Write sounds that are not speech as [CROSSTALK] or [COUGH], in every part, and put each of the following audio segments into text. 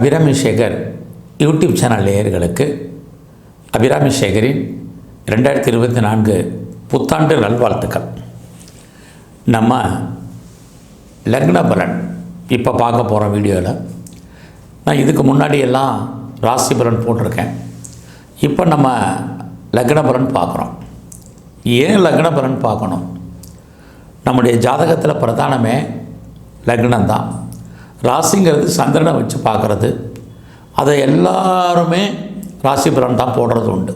Abirami Sekar YouTube channel நேயர்களுக்கு அபிராமி சேகரின் ரெண்டாயிரத்தி இருபத்தி நான்கு புத்தாண்டு நல்வாழ்த்துக்கள். நம்ம லக்ன பலன் இப்போ பார்க்க போகிற வீடியோவில் நான் இதுக்கு முன்னாடி எல்லாம் ராசி பலன் போட்டிருக்கேன். இப்போ நம்ம லக்ன பலன் பார்க்குறோம். ஏன் லக்ன பலன் பார்க்கணும்? நம்முடைய ஜாதகத்தில் பிரதானமே லக்னம்தான். ராசிங்கிறது சந்திரனை வச்சு பார்க்குறது. அதை எல்லாருமே ராசி பலன் தான் போடுறது உண்டு.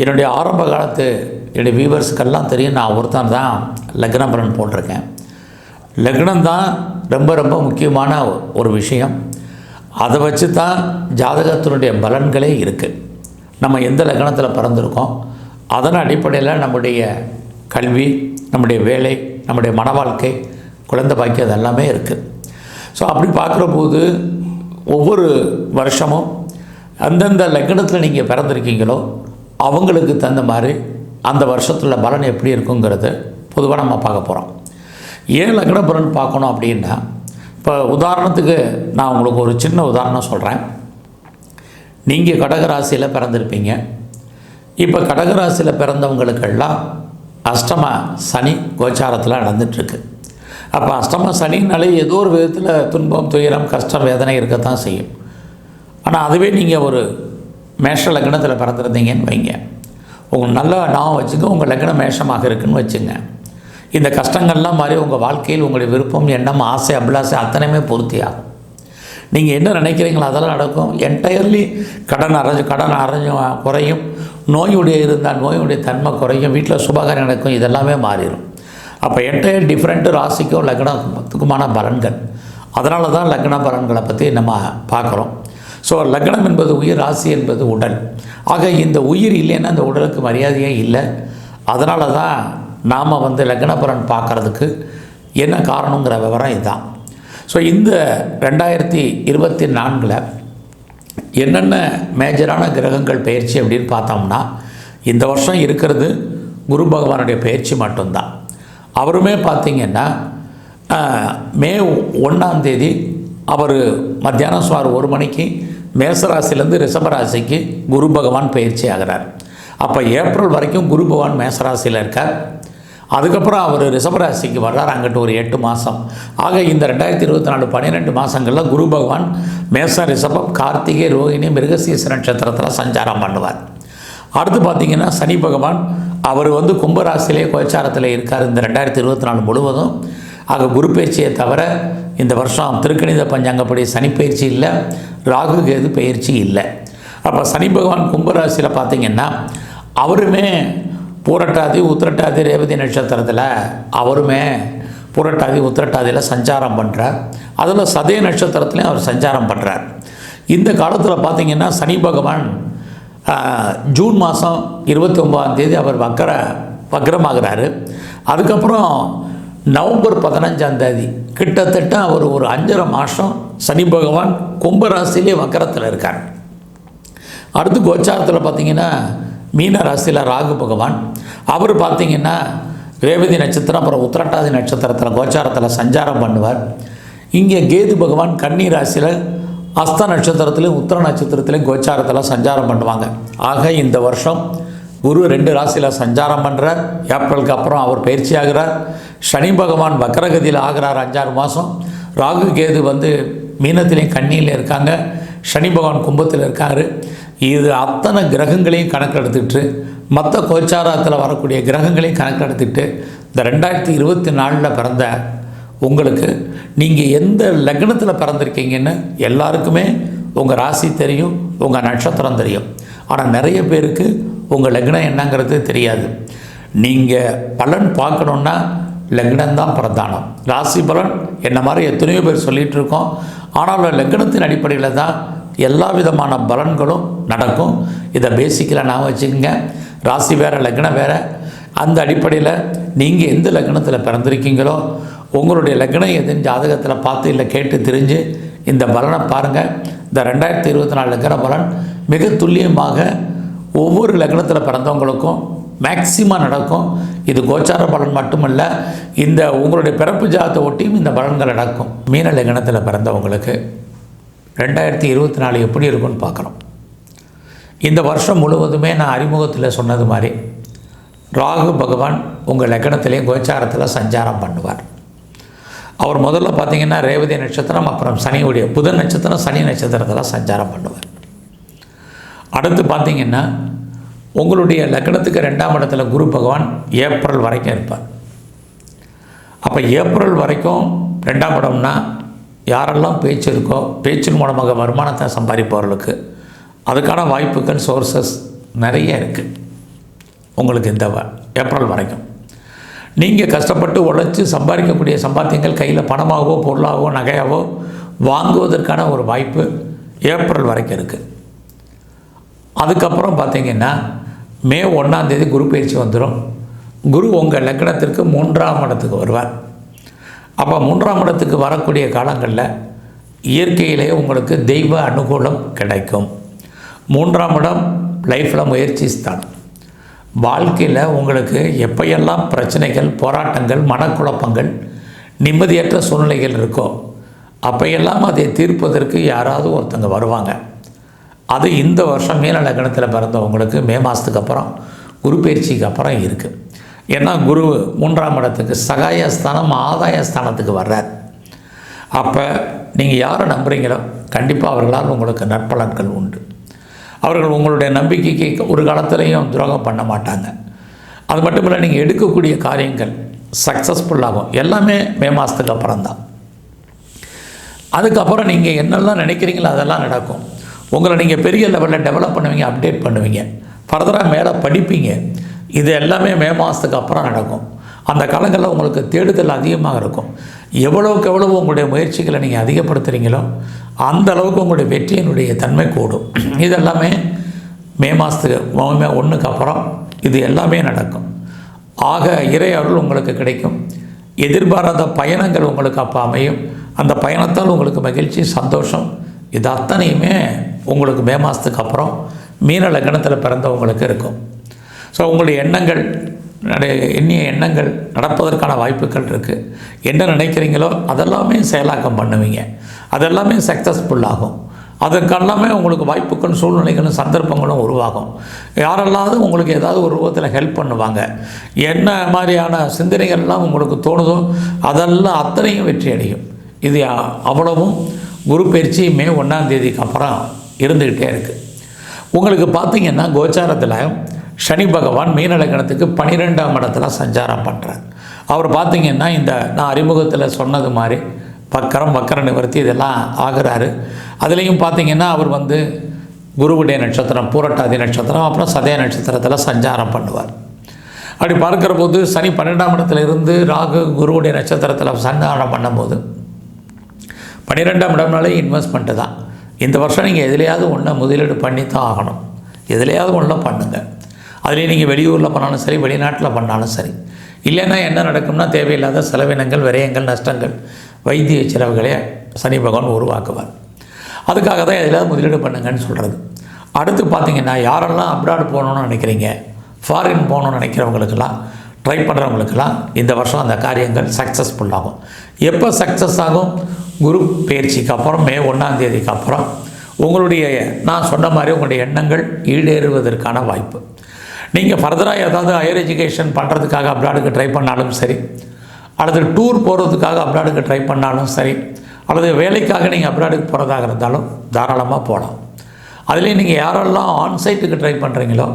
என்னுடைய ஆரம்ப காலத்து என்னுடைய வியூவர்ஸுக்கெல்லாம் தெரியும் நான் ஒருத்தன் தான் லக்ன பலன் போட்டிருக்கேன். லக்னம் தான் ரொம்ப ரொம்ப முக்கியமான ஒரு விஷயம். அதை வச்சு தான் ஜாதகத்தினுடைய பலன்களே இருக்குது நம்ம எந்த லக்னத்தில் பிறந்திருக்கோம் அதன் அடிப்படையில் நம்முடைய கல்வி நம்முடைய வேலை நம்முடைய மன வாழ்க்கை குழந்தை பாக்கியம் அது எல்லாமே இருக்குது ஸோ அப்படி பார்க்குற போது ஒவ்வொரு வருஷமும் அந்தந்த லக்னத்தில் நீங்கள் பிறந்திருக்கீங்களோ அவங்களுக்கு தகுந்த மாதிரி அந்த வருஷத்தில் பலன் எப்படி இருக்குங்கிறது பொதுவாக நம்ம பார்க்க போகிறோம் ஏன் லக்ன பலன் பார்க்கணும் அப்படின்னா இப்போ உதாரணத்துக்கு நான் உங்களுக்கு ஒரு சின்ன உதாரணம் சொல்கிறேன் நீங்கள் கடகராசியில் பிறந்திருப்பீங்க. இப்போ கடகராசியில் பிறந்தவங்களுக்கெல்லாம் அஷ்டம சனி கோச்சாரத்தில் நடந்துகிட்ருக்கு அப்போ அஷ்டம சனினாலே ஏதோ ஒரு விதத்தில் துன்பம் துயரம் கஷ்டம் வேதனை இருக்கத்தான் செய்யும். ஆனால் அதுவே நீங்கள் ஒரு மேஷ லக்னத்தில் பிறந்திருந்தீங்கன்னு வைங்க. உங்கள் நல்ல நான் வச்சுங்க உங்கள் லக்னம் மேஷமாக இருக்குன்னு வச்சுங்க. இந்த கஷ்டங்கள்லாம் மாதிரி உங்கள் வாழ்க்கையில் உங்களுடைய விருப்பம் எண்ணம் ஆசை அபிலாசை அத்தனையுமே பூர்த்தியாகும். நீங்கள் என்ன நினைக்கிறீங்களோ அதெல்லாம் நடக்கும். என்டையர்லி கடன் அரைஞ்சு கடன் அரைஞ்சு குறையும். நோயுடைய இருந்தால் நோயுடைய தன்மை குறையும். வீட்டில் சுபகாரம் நடக்கும். இதெல்லாமே மாறிடும். அப்போ என்டையர் டிஃப்ரெண்ட்டு ராசிக்கும் லக்னத்துக்குமான பலன்கள். அதனால தான் லக்ன பலன்களை பற்றி நம்ம பார்க்குறோம். ஸோ லக்னம் என்பது உயிர் ராசி என்பது உடல். ஆக இந்த உயிர் இல்லைன்னா அந்த உடலுக்கு மரியாதையே இல்லை. அதனால தான் நாம் வந்து லக்ன பலன் பார்க்குறதுக்கு என்ன காரணங்கிற விவரம் இதுதான் ஸோ இந்த ரெண்டாயிரத்தி இருபத்தி நான்கில் என்னென்ன மேஜரான கிரகங்கள் பயிற்சி அப்படின்னு பார்த்தோம்னா இந்த வருஷம் இருக்கிறது குரு பகவானுடைய பயிற்சி மட்டும்தான். அவருமே பார்த்திங்கன்னா மே ஒன்றாம் தேதி அவர் மத்தியானம் சுமார் ஒரு மணிக்கு மேசராசிலேருந்து ரிஷபராசிக்கு குரு பகவான் பயிற்சி ஆகிறார். அப்போ ஏப்ரல் வரைக்கும் குரு பகவான் மேசராசியில் இருக்கார். அதுக்கப்புறம் அவர் ரிஷபராசிக்கு வர்றார். அங்கிட்டு ஒரு எட்டு மாதம் ஆக இந்த ரெண்டாயிரத்தி இருபத்தி நாலு பன்னிரெண்டு மாதங்களில் குரு பகவான் மேச ரிஷபம் கார்த்திகை ரோஹிணி மிருகசீச நட்சத்திரத்தில் சஞ்சாரம் பண்ணுவார். அடுத்து பார்த்திங்கன்னா சனி பகவான் அவர் வந்து கும்பராசிலே கோச்சாரத்தில் இருக்கார். இந்த ரெண்டாயிரத்தி இருபத்தி நாலு முழுவதும். ஆக குரு பயிற்சியை தவிர இந்த வருஷம் திருக்கணித பஞ்சாங்கப்படி சனி பயிற்சி இல்லை ராகு கேது பயிற்சி இல்லை. அப்போ சனி பகவான் கும்பராசியில் பார்த்திங்கன்னா அவருமே பூரட்டாதி உத்திரட்டாதி ரேவதி நட்சத்திரத்தில் அவருமே புரட்டாதி உத்திரட்டாதியில் சஞ்சாரம் பண்ணுறார் அதில் சதய நட்சத்திரத்துலேயும் அவர் சஞ்சாரம் பண்ணுறார் இந்த காலத்தில் பார்த்திங்கன்னா சனி பகவான் ஜூன் மாதம் இருபத்தி ஒம்பதாம் தேதி அவர் வக்கர வக்கரமாகிறாரு அதுக்கப்புறம் நவம்பர் பதினஞ்சாம் தேதி கிட்டத்தட்ட அவர் ஒரு அஞ்சரை மாதம் சனி பகவான் கும்பராசிலே வக்கரத்தில் இருக்கார். அடுத்து கோச்சாரத்தில் பார்த்திங்கன்னா மீன ராசியில் ராகு பகவான். அவர் பார்த்திங்கன்னா ரேவதி நட்சத்திரம் அப்புறம் உத்திரட்டாதி நட்சத்திரத்தில் கோச்சாரத்தில் சஞ்சாரம் பண்ணுவார். இங்கே கேது பகவான் கன்னி ராசியில் அஸ்த நட்சத்திரத்திலையும் உத்தர நட்சத்திரத்திலையும் கோச்சாரத்தில் சஞ்சாரம் பண்ணுவாங்க. ஆக இந்த வருஷம் குரு ரெண்டு ராசியில் சஞ்சாரம் பண்ணுறார் ஏப்ரலுக்கு அப்புறம் அவர் பயிற்சி ஆகிறார். சனி பகவான் வக்கரகதியில் ஆகிறார் அஞ்சாறு மாதம் ராகு கேது வந்து மீனத்திலையும் கண்ணியில் இருக்காங்க. சனி பகவான் கும்பத்தில் இருக்காரு. இது அத்தனை கிரகங்களையும் கணக்கெடுத்துட்டு மற்ற கோச்சாரத்தில் வரக்கூடிய கிரகங்களையும் கணக்கெடுத்துட்டு இந்த ரெண்டாயிரத்தி இருபத்தி நாலில் பிறந்த உங்களுக்கு. நீங்கள் எந்த லக்னத்தில் பிறந்திருக்கீங்கன்னு எல்லாருக்குமே உங்கள் ராசி தெரியும் உங்கள் நட்சத்திரம் தெரியும். ஆனால் நிறைய பேருக்கு உங்கள் லக்னம் என்னங்கிறது தெரியாது. நீங்கள் பலன் பார்க்கணுன்னா லக்னம் தான் பிரதானம். ராசி பலன் என்ன மாதிரி எத்தனையோ பேர் சொல்லிகிட்டு இருக்கோம் ஆனாலும் லக்னத்தின் அடிப்படையில் தான் எல்லா விதமான பலன்களும் நடக்கும். இதை பேசிக்கலாக நான் வச்சுக்கோங்க. ராசி வேறு லக்னம் வேறு. அந்த அடிப்படையில் நீங்கள் எந்த லக்னத்தில் பிறந்திருக்கீங்களோ உங்களுடைய லக்னம் எதுன்னு ஜாதகத்தில் பார்த்து இல்லை கேட்டு தெரிஞ்சு இந்த பலனை பாருங்கள் இந்த ரெண்டாயிரத்தி இருபத்தி நாலு லக்ன பலன் மிக துல்லியமாக ஒவ்வொரு லக்னத்தில் பிறந்தவங்களுக்கும் மேக்சிமம் நடக்கும். இது கோச்சார பலன் மட்டுமல்ல இந்த உங்களுடைய பிறப்பு ஜாதத்தை ஒட்டியும் இந்த பலன்கள் நடக்கும். மீன லக்னத்தில் பிறந்தவங்களுக்கு ரெண்டாயிரத்தி இருபத்தி நாலு எப்படி இருக்குன்னு பார்க்குறோம் இந்த வருஷம் முழுவதுமே நான் அறிமுகத்தில் சொன்னது மாதிரி ராகு பகவான் உங்கள் லக்னத்திலே கோச்சாரத்தில் சஞ்சாரம் பண்ணுவார். அவர் முதல்ல பார்த்தீங்கன்னா ரேவதி நட்சத்திரம் அப்புறம் சனியுடைய புதன் நட்சத்திரம் சனி நட்சத்திரத்தெல்லாம் சஞ்சாரம் பண்ணுவார். அடுத்து பார்த்தீங்கன்னா உங்களுடைய லக்னத்துக்கு ரெண்டாம் இடத்துல குரு பகவான் ஏப்ரல் வரைக்கும் இருப்பார். அப்போ ஏப்ரல் வரைக்கும் ரெண்டாம் இடம்னா யாரெல்லாம் பேச்சு இருக்கோ பேச்சின் மூலமாக வருமானத்தை சம்பாதிப்பவர்களுக்கு அதுக்கான வாய்ப்புகள் சோர்சஸ் நிறைய இருக்குது உங்களுக்கு இந்த வ- ஏப்ரல் வரைக்கும். நீங்கள் கஷ்டப்பட்டு உழைச்சி சம்பாதிக்கக்கூடிய சம்பாத்தியங்கள் கையில் பணமாகவோ பொருளாகவோ நகையாகவோ வாங்குவதற்கான ஒரு வாய்ப்பு ஏப்ரல் வரைக்கும் இருக்குது அதுக்கப்புறம் பார்த்தீங்கன்னா மே ஒன்றாந்தேதி குரு பயிற்சி வந்துடும் குரு உங்கள் லக்னத்திற்கு மூன்றாம் இடத்துக்கு வருவார். அப்போ மூன்றாம் இடத்துக்கு வரக்கூடிய காலங்களில் இயற்கையிலே உங்களுக்கு தெய்வ அனுகூலம் கிடைக்கும். மூன்றாம் இடம் லைஃப்பில் முயற்சி ஸ்தானம். வாழ்க்கையில் உங்களுக்கு எப்பையெல்லாம் பிரச்சனைகள் போராட்டங்கள் மனக்குழப்பங்கள் நிம்மதியற்ற சூழ்நிலைகள் இருக்கோ அப்பையெல்லாம் அதை தீர்ப்பதற்கு யாராவது ஒருத்தங்க வருவாங்க. அது இந்த வருஷம் மீன லக்னத்தில் பிறந்தவங்களுக்கு மே மாதத்துக்கு அப்புறம் குரு பயிற்சிக்கு அப்புறம் இருக்குது ஏன்னா குரு மூன்றாம் இடத்துக்கு சகாயஸ்தானம் ஆதாயஸ்தானத்துக்கு வர்றார். அப்போ நீங்கள் யாரை நம்புறீங்களோ கண்டிப்பாக அவர்களால் உங்களுக்கு நற்பலன்கள் உண்டு. அவர்கள் உங்களுடைய நம்பிக்கைக்கு ஒரு காலத்திலையும் துரோகம் பண்ண மாட்டாங்க. அது மட்டும் இல்லை நீங்கள் எடுக்கக்கூடிய காரியங்கள் சக்ஸஸ்ஃபுல்லாகும் எல்லாமே மே மாதத்துக்கு அப்புறம் தான். அதுக்கப்புறம் நீங்கள் என்னெல்லாம் நினைக்கிறீங்களோ அதெல்லாம் நடக்கும். உங்களை நீங்கள் பெரிய லெவலில் டெவலப் பண்ணுவீங்க அப்டேட் பண்ணுவீங்க. ஃபர்தராக மேலே படிப்பீங்க. இது எல்லாமே மே மாதத்துக்கு அப்புறம் நடக்கும். அந்த காலங்களில் உங்களுக்கு தேடுதல் அதிகமாக இருக்கும். எவ்வளோக்கு எவ்வளவு உங்களுடைய முயற்சிகளை நீங்கள் அதிகப்படுத்துகிறீங்களோ அந்த அளவுக்கு உங்களுடைய வெற்றியினுடைய தன்மை கூடும். இதெல்லாமே மே மாதத்துக்கு மே ஒன்றுக்கு அப்புறம் இது எல்லாமே நடக்கும். ஆக இறை அருள் உங்களுக்கு கிடைக்கும். எதிர்பாராத பயணங்கள் உங்களுக்கு அப்போ அமையும். அந்த பயணத்தால் உங்களுக்கு மகிழ்ச்சி சந்தோஷம் இது அத்தனையுமே உங்களுக்கு மே மாதத்துக்கு அப்புறம் மீன லக்னத்தில் பிறந்தவங்களுக்கு இருக்கும். ஸோ உங்களுடைய எண்ணங்கள் எண்ணிய எண்ணங்கள் நடப்பதற்கான வாய்ப்புகள் இருக்குது என்ன நினைக்கிறீங்களோ அதெல்லாமே செயலாக்கம் பண்ணுவீங்க. அதெல்லாமே சக்ஸஸ்ஃபுல் ஆகும். அதற்கெல்லாமே உங்களுக்கு வாய்ப்புகள் சூழ்நிலைகளும் சந்தர்ப்பங்களும் உருவாகும். யாரெல்லாம் உங்களுக்கு ஏதாவது ஒரு ரூபத்தில் ஹெல்ப் பண்ணுவாங்க. என்ன மாதிரியான சிந்தனைகள்லாம் உங்களுக்கு தோணுதோ அதெல்லாம் அத்தனையும் வெற்றி அடையும். இது அவ்வளவும் குரு பயிற்சி மே ஒன்றாம் தேதிக்கு அப்புறம் இருந்துக்கிட்டே இருக்குது உங்களுக்கு பார்த்தீங்கன்னா கோச்சாரத்தில் சனி பகவான் மீனலக்கணத்துக்கு பன்னிரெண்டாம் இடத்துல சஞ்சாரம் பண்ணுறார் அவர் பார்த்தீங்கன்னா இந்த நான் அறிமுகத்தில் சொன்னது மாதிரி வக்கரம் வக்கர நிவர்த்தி இதெல்லாம் ஆகிறாரு. அதுலேயும் பார்த்தீங்கன்னா அவர் வந்து குருவுடைய நட்சத்திரம் பூரட்டாதி நட்சத்திரம் அப்புறம் சதய நட்சத்திரத்தில் சஞ்சாரம் பண்ணுவார். அப்படி பார்க்குற போது சனி பன்னெண்டாம் இடத்துல இருந்து ராகு குருவுடைய நட்சத்திரத்தில் சஞ்சாரம் பண்ணும்போது பன்னிரெண்டாம் இடம்னாலே இன்வெஸ்ட்மெண்ட்டு தான். இந்த வருஷம் நீங்கள் எதுலையாவது ஒன்று முதலீடு பண்ணி தான் ஆகணும். எதுலையாவது ஒன்றில் பண்ணுங்கள் அதுலேயும் நீங்கள் வெளியூரில் பண்ணாலும் சரி வெளிநாட்டில் பண்ணாலும் சரி. இல்லைன்னா என்ன நடக்கும்னா தேவையில்லாத செலவினங்கள் விரயங்கள் நஷ்டங்கள் வைத்திய செலவுகளை சனி பகவான் உருவாக்குவார். அதுக்காக தான் எதுலையாவது முதலீடு பண்ணுங்கன்னு சொல்கிறது. அடுத்து பார்த்தீங்கன்னா யாரெல்லாம் அப்ராடு போகணுன்னு நினைக்கிறீங்க ஃபாரின் போகணுன்னு நினைக்கிறவங்களுக்கெல்லாம் ட்ரை பண்ணுறவங்களுக்கெல்லாம் இந்த வருஷம் அந்த காரியங்கள் சக்ஸஸ்ஃபுல் ஆகும். எப்போ சக்ஸஸ் ஆகும்? குரு பயிற்சிக்கு அப்புறம் மே ஒன்றாந்தேதிக்கு அப்புறம். உங்களுடைய நான் சொன்ன மாதிரி உங்களுடைய எண்ணங்கள் ஈடேறுவதற்கான வாய்ப்பு. நீங்கள் ஃபர்தராக ஏதாவது ஹையர் எஜுகேஷன் பண்ணுறதுக்காக அப்ராடுக்கு ட்ரை பண்ணாலும் சரி அல்லது டூர் போகிறதுக்காக அப்ராடுக்கு ட்ரை பண்ணாலும் சரி அல்லது வேலைக்காக நீங்கள் அப்ராடுக்கு போகிறதாக இருந்தாலும் தாராளமாக போகலாம் அதுலேயும் நீங்கள் யாரெல்லாம் ஆன்சைட்டுக்கு ட்ரை பண்ணுறீங்களோ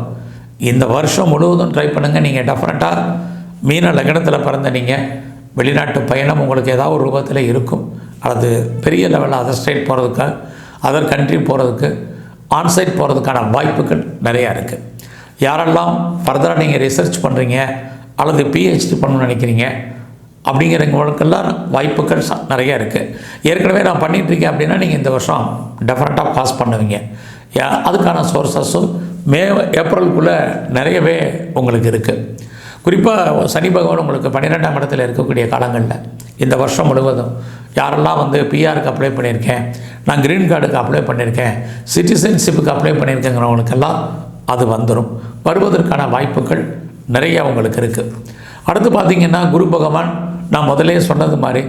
இந்த வருஷம் முழுவதும் ட்ரை பண்ணுங்கள் நீங்கள் டெஃபினட்டாக மீன லக்னத்தில் பிறந்த நீங்கள் வெளிநாட்டு பயணம் உங்களுக்கு ஏதாவது ஒரு ரூபத்தில் இருக்கும். அல்லது பெரிய லெவலில் அதர் ஸ்டேட் போகிறதுக்கு அதர் கண்ட்ரி போகிறதுக்கு ஆன்சைட் போகிறதுக்கான வாய்ப்புகள் நிறையா இருக்குது யாரெல்லாம் ஃபர்தராக நீங்கள் ரிசர்ச் பண்ணுறீங்க அல்லது பிஹெச்டி பண்ணணும்னு நினைக்கிறீங்க அப்படிங்கிறவங்களுக்கெல்லாம் வாய்ப்புகள் ச- நிறைய இருக்குது ஏற்கனவே நான் பண்ணிகிட்ருக்கேன் அப்படின்னா நீங்கள் இந்த வருஷம் டெஃபரெண்ட்டாக பாஸ் பண்ணுவீங்க. யா- அதுக்கான சோர்சஸும் மே ஏப்ரலுக்குள்ளே நிறையவே உங்களுக்கு இருக்குது குறிப்பாக சனி பகவான் உங்களுக்கு பன்னிரெண்டாம் இடத்துல இருக்கக்கூடிய காலங்களில் இந்த வருஷம் முழுவதும் யாரெல்லாம் வந்து பிஆருக்கு அப்ளை பண்ணியிருக்கேன் நான் க்ரீன் கார்டுக்கு அப்ளை பண்ணியிருக்கேன் சிட்டிசன்ஷிப்புக்கு அப்ளை பண்ணியிருக்கேங்கிறவங்களுக்கெல்லாம் அது வந்துடும் வருவதற்கான வாய்ப்புகள் நிறைய உங்களுக்கு இருக்குது அடுத்து பார்த்தீங்கன்னா குரு பகவான் நான் முதலே சொன்னது மாதிரி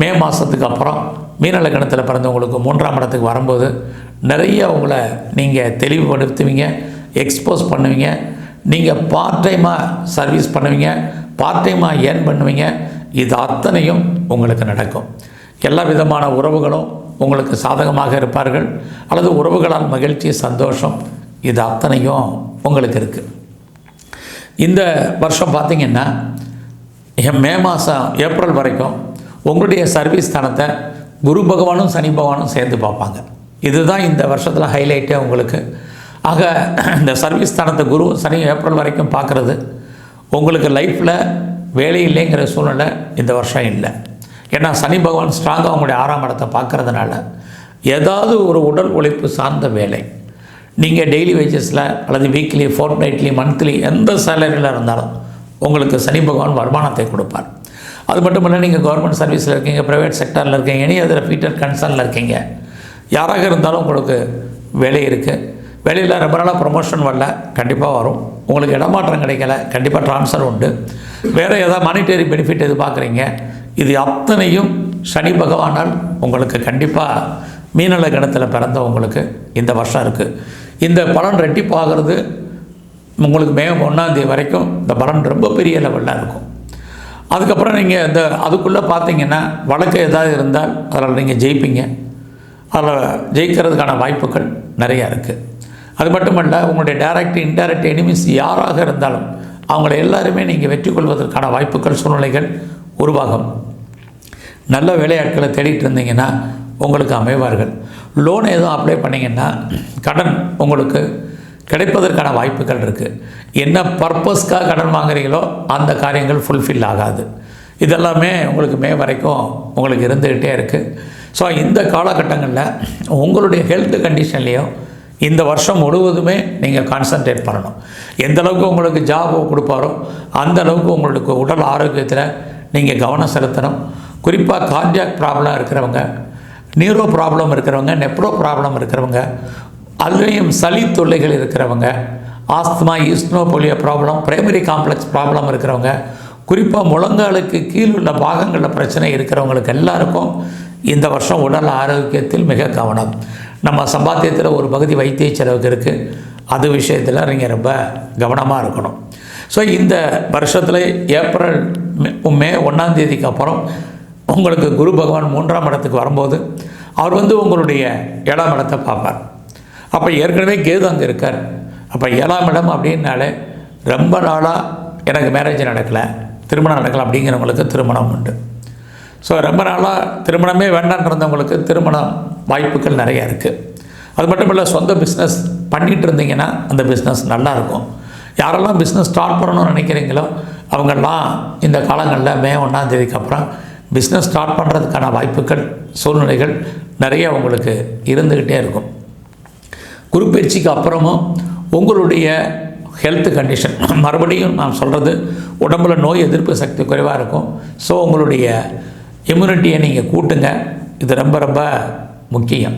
மே மாதத்துக்கு அப்புறம் மீனலக்கணத்தில் பிறந்தவங்களுக்கு மூன்றாம் இடத்துக்கு வரும்போது நிறைய உங்களை நீங்கள் தெளிவுபடுத்துவீங்க எக்ஸ்போஸ் பண்ணுவீங்க. நீங்கள் பார்ட் டைமாக சர்வீஸ் பண்ணுவீங்க பார்ட் டைமாக ஏர்ன் பண்ணுவீங்க. இது அத்தனையும் உங்களுக்கு நடக்கும். எல்லா விதமான உறவுகளும் உங்களுக்கு சாதகமாக இருப்பார்கள். அல்லது உறவுகளால் மகிழ்ச்சி சந்தோஷம் இது அத்தனையும் உங்களுக்கு இருக்குது இந்த வருஷம் பார்த்திங்கன்னா மே மாதம் ஏப்ரல் வரைக்கும் உங்களுடைய சர்வீஸ் தனத்தை குரு பகவானும் சனி பகவானும் சேர்ந்து பார்ப்பாங்க. இதுதான் இந்த வருஷத்தில் ஹைலைட்டே உங்களுக்கு. ஆக இந்த சர்வீஸ் தனத்தை குரு சனி ஏப்ரல் வரைக்கும் பார்க்குறது. உங்களுக்கு லைஃப்பில் வேலை இல்லைங்கிற சூழ்நிலை இந்த வருஷம் இல்லை. ஏன்னா சனி பகவான் ஸ்ட்ராங்காக உங்களுடைய ஆறாம் இடத்தை பார்க்குறதுனால ஏதாவது ஒரு உடல் உழைப்பு சார்ந்த வேலை. நீங்கள் டெய்லி வேஜஸில் அல்லது வீக்லி ஃபோர்ட் நைட்லி மந்த்லி எந்த சேலரியில் இருந்தாலும் உங்களுக்கு சனி பகவான் வருமானத்தை கொடுப்பார். அது மட்டும் இல்லை நீங்கள் கவர்மெண்ட் சர்வீஸில் இருக்கீங்க ப்ரைவேட் செக்டரில் இருக்கீங்க எனி அதில் ஃபீட்டர் கன்சர்னில் இருக்கீங்க யாராக இருந்தாலும் உங்களுக்கு வேலை இருக்குது வேலையில் ரொம்ப நாளாக ப்ரொமோஷன் வரல கண்டிப்பாக வரும். உங்களுக்கு இடமாற்றம் கிடைக்கல கண்டிப்பாக ட்ரான்ஸ்ஃபர் உண்டு. வேறு ஏதாவது மானிட்டரி பெனிஃபிட் எதிர்பார்க்குறீங்க இது அத்தனையும் சனி பகவானால் உங்களுக்கு கண்டிப்பாக மீனல கணத்தில் பிறந்தவங்களுக்கு இந்த வருஷம் இருக்குது இந்த பலன் ரெட்டிப்பாகிறது உங்களுக்கு மே ஒன்றாந்தேதி வரைக்கும் இந்த பலன் ரொம்ப பெரிய லெவலில் இருக்கும். அதுக்கப்புறம் நீங்கள் இந்த அதுக்குள்ளே பார்த்தீங்கன்னா வழக்கு ஏதாவது இருந்தால் அதில் நீங்கள் ஜெயிப்பீங்க. அதில் ஜெயிக்கிறதுக்கான வாய்ப்புகள் நிறையா இருக்குது அது மட்டுமல்ல உங்களுடைய டைரக்ட் இன்டைரக்ட் எனிமிஸ் யாராக இருந்தாலும் அவங்கள எல்லாருமே நீங்கள் வெற்றி கொள்வதற்கான வாய்ப்புகள் சூழ்நிலைகள் உருவாகும். நல்ல வேலையாட்களை தேடிட்டு இருந்தீங்கன்னா உங்களுக்கு அமைவார்கள். லோன் எதுவும் அப்ளை பண்ணிங்கன்னா கடன் உங்களுக்கு கிடைப்பதற்கான வாய்ப்புகள் இருக்குது என்ன பர்பஸ்க்காக கடன் வாங்குறீங்களோ அந்த காரியங்கள் ஃபுல்ஃபில் ஆகாது. இதெல்லாமே உங்களுக்கு மே வரைக்கும் உங்களுக்கு இருந்துக்கிட்டே இருக்குது ஸோ இந்த காலகட்டங்களில் உங்களுடைய ஹெல்த் கண்டிஷன்லேயும் இந்த வருஷம் முழுவதுமே நீங்கள் கான்சன்ட்ரேட் பண்ணணும். எந்த அளவுக்கு உங்களுக்கு ஜாப் கொடுப்பாரோ அந்த அளவுக்கு உங்களுக்கு உடல் ஆரோக்கியத்தில் நீங்கள் கவனம் செலுத்தணும். குறிப்பாக கார்டியாக் ப்ராப்ளம் இருக்கிறவங்க நியூரோ ப்ராப்ளம் இருக்கிறவங்க நெப்ரோ ப்ராப்ளம் இருக்கிறவங்க அதுலேயும் சளி தொல்லைகள் இருக்கிறவங்க asthma eosinophilia problem primary complex problem இருக்கிறவங்க குறிப்பாக முழங்காலுக்கு கீழ் உள்ள பாகங்களில் பிரச்சனை இருக்கிறவங்களுக்கு எல்லாருக்கும் இந்த வருஷம் உடல் ஆரோக்கியத்தில் மிக கவனம். நம்ம சம்பாத்தியத்தில் ஒரு பகுதி வைத்திய செலவுக்கு இருக்குது அது விஷயத்தில் நீங்கள் ரொம்ப கவனமாக இருக்கணும். ஸோ இந்த வருஷத்தில் ஏப்ரல் மே- மே ஒன்றாம் தேதிக்கு அப்புறம் உங்களுக்கு குரு பகவான் மூன்றாம் இடத்துக்கு வரும்போது அவர் வந்து உங்களுடைய இடம் இடத்தை பார்ப்பார். அப்போ ஏற்கனவே கேது அங்கே இருக்கார். அப்போ ஏழாம் இடம் அப்படின்னாலே ரொம்ப நாளாக எனக்கு மேரேஜ் நடக்கலை. திருமணம் நடக்கலை அப்படிங்கிறவங்களுக்கு திருமணம் உண்டு. ஸோ ரொம்ப நாளாக திருமணமே வேண்டான்னு இருந்தவங்களுக்கு திருமணம் வாய்ப்புகள் நிறைய இருக்குது அது மட்டும் இல்லை சொந்த பிஸ்னஸ் பண்ணிகிட்டு இருந்தீங்கன்னா அந்த பிஸ்னஸ் நல்லா இருக்கும். யாரெல்லாம் பிஸ்னஸ் ஸ்டார்ட் பண்ணணும்னு நினைக்கிறீங்களோ அவங்கெல்லாம் இந்த காலங்களில் மே ஒன்றாந்தேதிக்கு அப்புறம் பிஸ்னஸ் ஸ்டார்ட் பண்ணுறதுக்கான வாய்ப்புகள் சூழ்நிலைகள் நிறைய உங்களுக்கு இருந்துக்கிட்டே இருக்கும். குருப்பயிற்சிக்கு அப்புறமும் உங்களுடைய ஹெல்த் கண்டிஷன் [CLEARS THROAT] மறுபடியும் நான் சொல்கிறது உடம்புல நோய் எதிர்ப்பு சக்தி குறைவாக இருக்கும். ஸோ உங்களுடைய இம்யூனிட்டியை நீங்கள் கூட்டுங்க. இது ரொம்ப ரொம்ப முக்கியம்.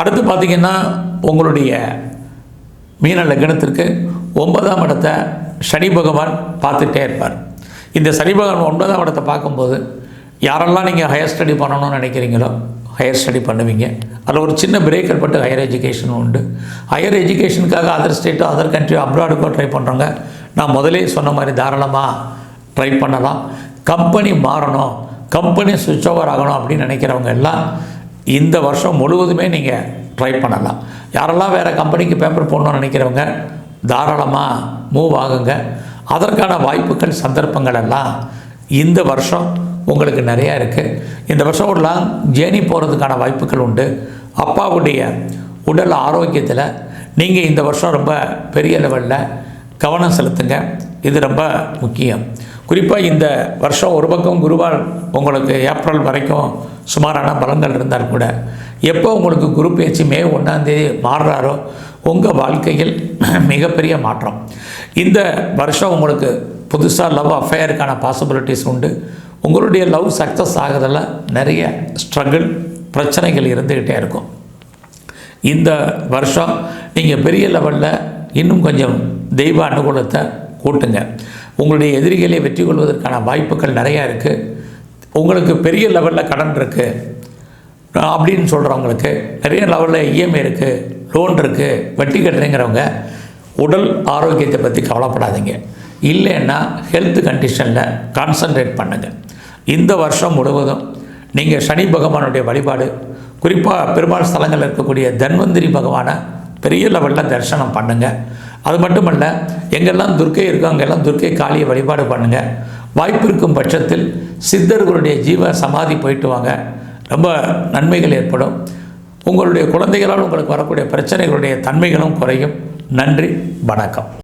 அடுத்து பார்த்திங்கன்னா உங்களுடைய மீன லக்னத்திற்கு ஒன்பதாம் இடத்தை சனி பகவான் பார்த்துட்டே இருப்பார். இந்த சனி பகவான் ஒன்பதாம் இடத்தை பார்க்கும்போது யாரெல்லாம் நீங்கள் ஹையர் ஸ்டடி பண்ணணும்னு நினைக்கிறீங்களோ ஹையர் ஸ்டடி பண்ணுவீங்க. அதில் ஒரு சின்ன பிரேக் ஏற்பட்டு ஹையர் எஜுகேஷனும் உண்டு. ஹையர் எஜுகேஷனுக்காக அதர் ஸ்டேட்டோ அதர் கண்ட்ரியோ அப்ராடுக்கோ ட்ரை பண்ணுறவங்க நான் முதலே சொன்ன மாதிரி தாராளமாக ட்ரை பண்ணலாம். கம்பெனி மாறணும். கம்பெனி சுவிட்ச் ஓவர் ஆகணும் அப்படின்னு நினைக்கிறவங்க எல்லாம் இந்த வருஷம் முழுவதுமே நீங்கள் ட்ரை பண்ணலாம். யாரெல்லாம் வேறு கம்பெனிக்கு பேப்பர் போடணும்னு நினைக்கிறவங்க தாராளமாக மூவ் ஆகுங்க. அதற்கான வாய்ப்புகள் சந்தர்ப்பங்கள் எல்லாம் இந்த வருஷம் உங்களுக்கு நிறையா இருக்குது இந்த வருஷம் ஒரு ஜேர்னி போகிறதுக்கான வாய்ப்புகள் உண்டு. அப்பாவுடைய உடல் ஆரோக்கியத்தில் நீங்கள் இந்த வருஷம் ரொம்ப பெரிய லெவலில் கவனம் செலுத்துங்க. இது ரொம்ப முக்கியம். குறிப்பாக இந்த வருஷம் ஒரு பக்கம் குருவால் உங்களுக்கு ஏப்ரல் வரைக்கும் சுமாரான பலன்கள் இருந்தால் கூட எப்போ உங்களுக்கு குரு பேச்சு மே ஒன்றாந்தேதி மாறுறாரோ உங்கள் வாழ்க்கையில் மிகப்பெரிய மாற்றம். இந்த வருஷம் உங்களுக்கு புதுசாக லவ் அஃபேருக்கான பாசிபிலிட்டிஸ் உண்டு. உங்களுடைய லவ் சக்ஸஸ் ஆகுறதுல நிறைய ஸ்ட்ரகிள் பிரச்சனைகள் இருந்துக்கிட்டே இருக்கும். இந்த வருஷம் நீங்கள் பெரிய லெவலில் இன்னும் கொஞ்சம் தெய்வ அனுகூலத்தை கூட்டுங்க. உங்களுடைய எதிரிகளை வெற்றி கொள்வதற்கான வாய்ப்புகள் நிறையா இருக்குது உங்களுக்கு பெரிய லெவலில் கடன் இருக்குது அப்படின்னு சொல்கிறவங்களுக்கு நிறைய லெவலில் இஎம்ஐ இருக்குது லோன் இருக்குது வட்டி கட்டுறேங்கிறவங்க உடல் ஆரோக்கியத்தை பற்றி கவலைப்படாதீங்க. இல்லைன்னா ஹெல்த் கண்டிஷனில் கான்சன்ட்ரேட் பண்ணுங்கள் இந்த வருஷம் முழுவதும் நீங்கள் சனி பகவானுடைய வழிபாடு குறிப்பாக பெருமாள் ஸ்தலங்களில் இருக்கக்கூடிய தன்வந்திரி பகவானை பெரிய லெவலில் தரிசனம் பண்ணுங்கள் அது மட்டுமல்ல எங்கெல்லாம் துர்க்கை இருக்கோ அங்கெல்லாம் துர்க்கை காளியை வழிபாடு பண்ணுங்கள் வாய்ப்பு இருக்கும் பட்சத்தில் சித்தர்களுடைய ஜீவ சமாதி போயிட்டு வாங்க. ரொம்ப நன்மைகள் ஏற்படும். உங்களுடைய குழந்தைகளால் உங்களுக்கு வரக்கூடிய பிரச்சனைகளுடைய தன்மைகளும் குறையும். நன்றி வணக்கம்.